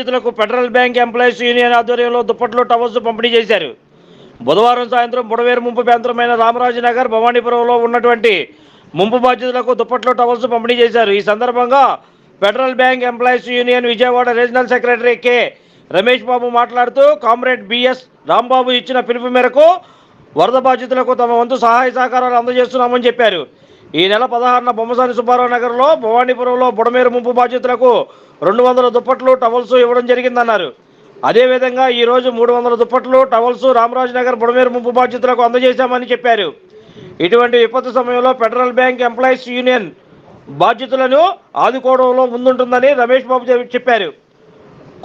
బాధితులకు federal bank employees union ఆధ్వర్యంలో దుప్పట్లు టవర్స్ పంపిణీ చేశారు. బుధవారం సాయంత్రం బుడవేరు ముంపు ప్రాంతమైన రామరాజనగర్ భవానీపురంలో ఉన్నటువంటి ముంపు బాధితులకు దుప్పట్లు టవర్స్ పంపిణీ చేశారు. ఈ సందర్భంగా federal bank employees union Vijayawada regional secretary K. Ramesh Babu మాట్లాడుతూ కామ్రేడ్ బిఎస్ రాంబాబు ఇచ్చిన పిలుపు మేరకు వరద బాధితులకు తమ వంతు సహాయ సహకారాలు అందజేస్తున్నామని చెప్పారు. ఈ నెల పదహారున బొమ్మసాని సుబ్బారావు నగర్లో భవానీపురంలో బుడమేరు ముంపు బాధితులకు రెండు వందల దుప్పట్లు టవల్స్ ఇవ్వడం జరిగిందన్నారు. అదేవిధంగా ఈరోజు మూడు వందల దుప్పట్లు టవల్స్ రామరాజనగర్ బుడమేరు ముంపు బాధితులకు అందజేశామని చెప్పారు. ఇటువంటి విపత్తు సమయంలో ఫెడరల్ బ్యాంక్ ఎంప్లాయీస్ యూనియన్ బాధ్యతలను ఆదుకోవడంలో ముందుంటుందని రమేష్ బాబు చెప్పారు.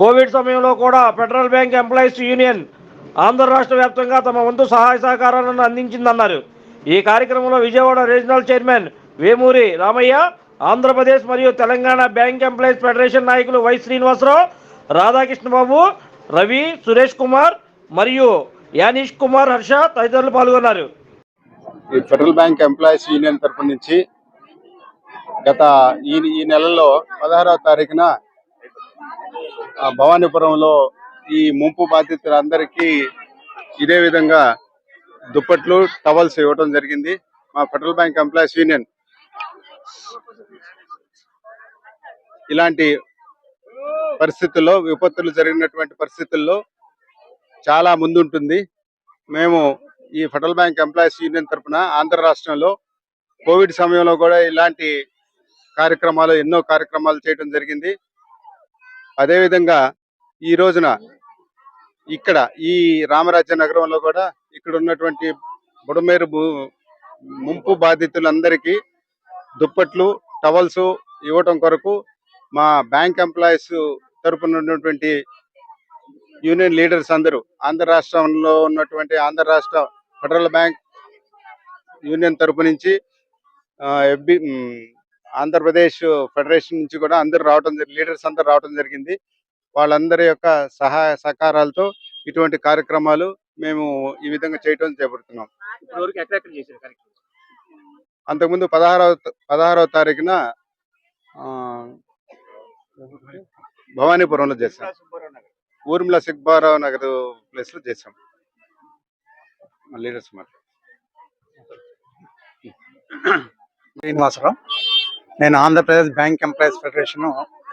కోవిడ్ సమయంలో కూడా federal bank employees union Andhra రాష్ట్ర వ్యాప్తంగా తమ వంతు సహాయ సహకారాలను అందించిందన్నారు. ఈ కార్యక్రమంలో విజయవాడ రీజనల్ చైర్మన్ వేమూరి రామయ్య ఆంధ్రప్రదేశ్ మరియు తెలంగాణ బ్యాంక్ ఎంప్లాయీస్ ఫెడరేషన్ నాయకులు వై శ్రీనివాసరావు రాధాకృష్ణ బాబు రవి సురేష్ కుమార్ మరియు యానీష్ కుమార్ హర్ష తదితరులు పాల్గొన్నారు. ఈ ఫెడరల్ బ్యాంక్ ఎంప్లాయీస్ యూనియన్ తరపు నుంచి గత ఈ ఈ నెలలో పదహారవ తారీఖున భవానీపురంలో ఈ ముంపు బాధితులందరికీ ఇదే విధంగా దుప్పట్లు టవల్స్ ఇవ్వడం జరిగింది. మా ఫెడరల్ బ్యాంక్ ఎంప్లాయీస్ యూనియన్. ఇలాంటి పరిస్థితుల్లో విపత్తులు జరిగినటువంటి పరిస్థితుల్లో చాలా ముందుంటుంది. మేము ఈ ఫెడరల్ బ్యాంక్ ఎంప్లాయీస్ యూనియన్ తరపున ఆంధ్ర రాష్ట్రంలో కోవిడ్ సమయంలో కూడా ఇలాంటి కార్యక్రమాలు ఎన్నో కార్యక్రమాలు చేయడం జరిగింది. అదేవిధంగా ఈ రోజున ఇక్కడ ఈ రామరాజ్య నగరంలో కూడా ఇక్కడ ఉన్నటువంటి బుడమేరు ముంపు బాధితులందరికీ దుప్పట్లు టవల్స్ ఇవ్వటం కొరకు మా బ్యాంక్ ఎంప్లాయీస్ తరపున ఉన్నటువంటి యూనియన్ లీడర్స్ అందరూ ఆంధ్ర రాష్ట్రంలో ఉన్నటువంటి ఆంధ్ర రాష్ట్ర ఫెడరల్ బ్యాంక్ యూనియన్ తరపు నుంచి ఎఫ్బి ఆంధ్రప్రదేశ్ ఫెడరేషన్ నుంచి కూడా అందరూ రావడం లీడర్స్ అందరూ రావడం జరిగింది. వాళ్ళందరి యొక్క సహాయ సహకారాలతో ఇటువంటి కార్యక్రమాలు మేము ఈ విధంగా చేయడం చేపడుతున్నాం. అంతకుముందు పదహారవ పదహారవ తారీఖున భవానీపురంలో చేశాం. ఊర్మిళ సిగ్బారావు నగర్ ప్లేస్లో చేశాం. మా లీడర్స్ మాట శ్రీనివాసరావు. నేను ఆంధ్రప్రదేశ్ బ్యాంక్ ఎంప్లాయీస్ ఫెడరేషన్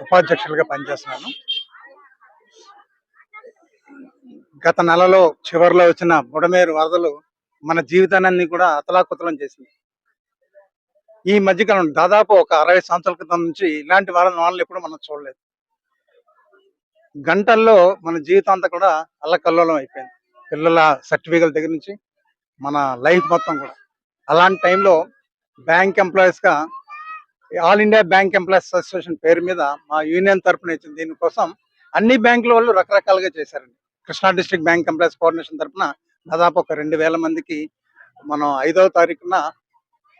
ఉపాధ్యక్షులుగా పనిచేస్తున్నాను. గత నెలలో చివరిలో వచ్చిన బుడమేరు వరదలు మన జీవితాన్ని కూడా అతలాకుతలం చేసింది. ఈ మధ్యకాలం దాదాపు ఒక అరవై సంవత్సరాల క్రితం నుంచి ఇలాంటి వరద వాళ్ళు ఎప్పుడు మనం చూడలేదు. గంటల్లో మన జీవితం అంతా కూడా అల్లకల్లోలం అయిపోయింది. పిల్లల సర్టిఫికెట్ దగ్గర నుంచి మన లైఫ్ మొత్తం కూడా. అలాంటి టైంలో bank ఎంప్లాయీస్గా all India bank employees association పేరు మీద మా యూనియన్ తరఫున ఇచ్చింది దీనికోసం అన్ని బ్యాంకుల వాళ్ళు రకరకాలుగా చేశారండి. Krishna district bank employees coordination తరపున దాదాపు ఒక రెండు వేల మందికి మనం ఐదవ తారీఖున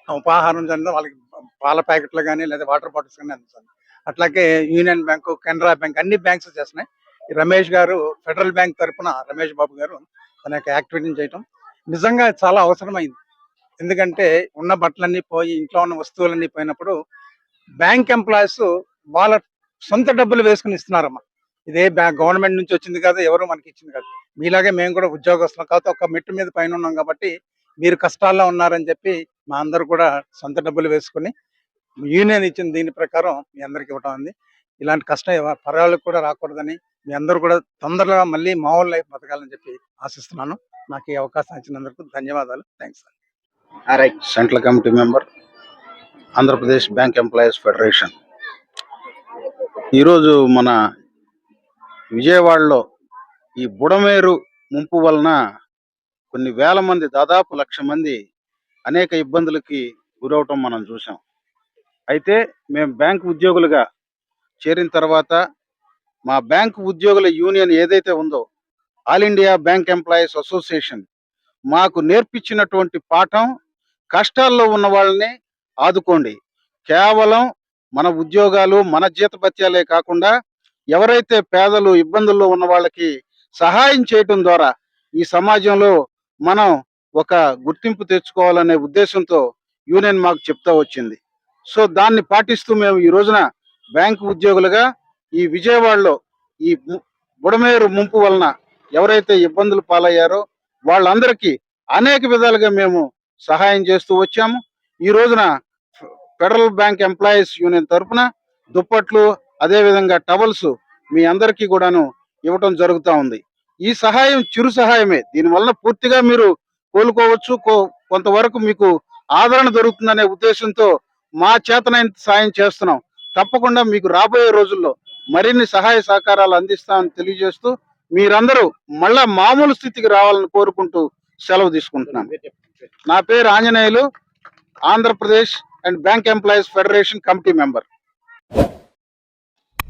ఉపాహారం జరిగింది. వాళ్ళకి పాల ప్యాకెట్లు కానీ లేదా వాటర్ బాటిల్స్ కానీ అందించాలి. అట్లాగే యూనియన్ బ్యాంకు కెనరా బ్యాంక్ అన్ని బ్యాంక్స్ చేస్తున్నాయి. రమేష్ గారు ఫెడరల్ బ్యాంక్ తరపున రమేష్ బాబు గారు తన యొక్క యాక్టివిటీని చేయటం నిజంగా చాలా అవసరమైంది. ఎందుకంటే ఉన్న బట్టలన్నీ పోయి ఇంట్లో ఉన్న వస్తువులన్నీ పోయినప్పుడు బ్యాంక్ ఎంప్లాయీస్ వాళ్ళ సొంత డబ్బులు వేసుకుని ఇస్తున్నారమ్మా. ఇదే గవర్నమెంట్ నుంచి వచ్చింది కాదు ఎవరు మనకి ఇచ్చింది కాదు. మీలాగే మేము కూడా ఉద్యోగస్తులం కాకపోతే ఒక మెట్టు మీద పైన ఉన్నాం కాబట్టి మీరు కష్టాల్లో ఉన్నారని చెప్పి మా అందరూ కూడా సొంత డబ్బులు వేసుకుని యూనియన్ ఇచ్చిన దీని ప్రకారం మీ అందరికి ఇవ్వటం ఉంది ఇలాంటి కష్టం ఎవ- పర్యాలకు కూడా రాకూడదని మీ అందరూ కూడా తొందరగా మళ్ళీ మామూలు లైఫ్ బతకాలని చెప్పి ఆశిస్తున్నాను. నాకు ఈ అవకాశం ఇచ్చినందుకు ధన్యవాదాలు. Thanks central committee member Andhra Pradesh bank employees federation ఈరోజు మన విజయవాడలో ఈ బుడమేరు ముంపు వలన కొన్ని వేల మంది దాదాపు లక్ష మంది అనేక ఇబ్బందులకి గురవటం మనం చూసాం అయితే మేము బ్యాంకు ఉద్యోగులుగా చేరిన తర్వాత మా బ్యాంకు ఉద్యోగుల యూనియన్ ఏదైతే ఉందో all India bank employees association మాకు నేర్పించినటువంటి పాఠం కష్టాల్లో ఉన్న వాళ్ళని ఆదుకోండి. కేవలం మన ఉద్యోగాలు మన జీతభత్యాలే కాకుండా ఎవరైతే పేదలు ఇబ్బందుల్లో ఉన్న వాళ్ళకి సహాయం చేయటం ద్వారా ఈ సమాజంలో మనం ఒక గుర్తింపు తెచ్చుకోవాలనే ఉద్దేశంతో యూనియన్ మాకు చెప్తా వచ్చింది. సో దాన్ని పాటిస్తూ మేము ఈ రోజున బ్యాంకు ఉద్యోగులుగా ఈ విజయవాడలో ఈ బుడమేరు ముంపు వలన ఎవరైతే ఇబ్బందులు పాలయ్యారో వాళ్ళందరికీ అనేక విధాలుగా మేము సహాయం చేస్తూ వచ్చాము. ఈ రోజున ఫెడరల్ బ్యాంక్ ఎంప్లాయీస్ యూనియన్ తరఫున దుప్పట్లు అదేవిధంగా టవల్స్ మీ అందరికీ కూడాను ఇవ్వటం జరుగుతూ ఉంది. ఈ సహాయం చిరు సహాయమే. దీనివల్ల పూర్తిగా మీరు కోలుకోవచ్చు. కో- కొంతవరకు మీకు ఆదరణ దొరుకుతుందనే ఉద్దేశంతో మా చేతనైన సాయం చేస్తున్నాం. తప్పకుండా మీకు రాబోయే రోజుల్లో మరిన్ని సహాయ సహకారాలు అందిస్తామని తెలియజేస్తూ మీరందరూ మళ్ళా మామూలు స్థితికి రావాలని కోరుకుంటూ సెలవు తీసుకుంటున్నాను నా పేరు Anjaneyulu Andhra Pradesh and bank employees federation committee member.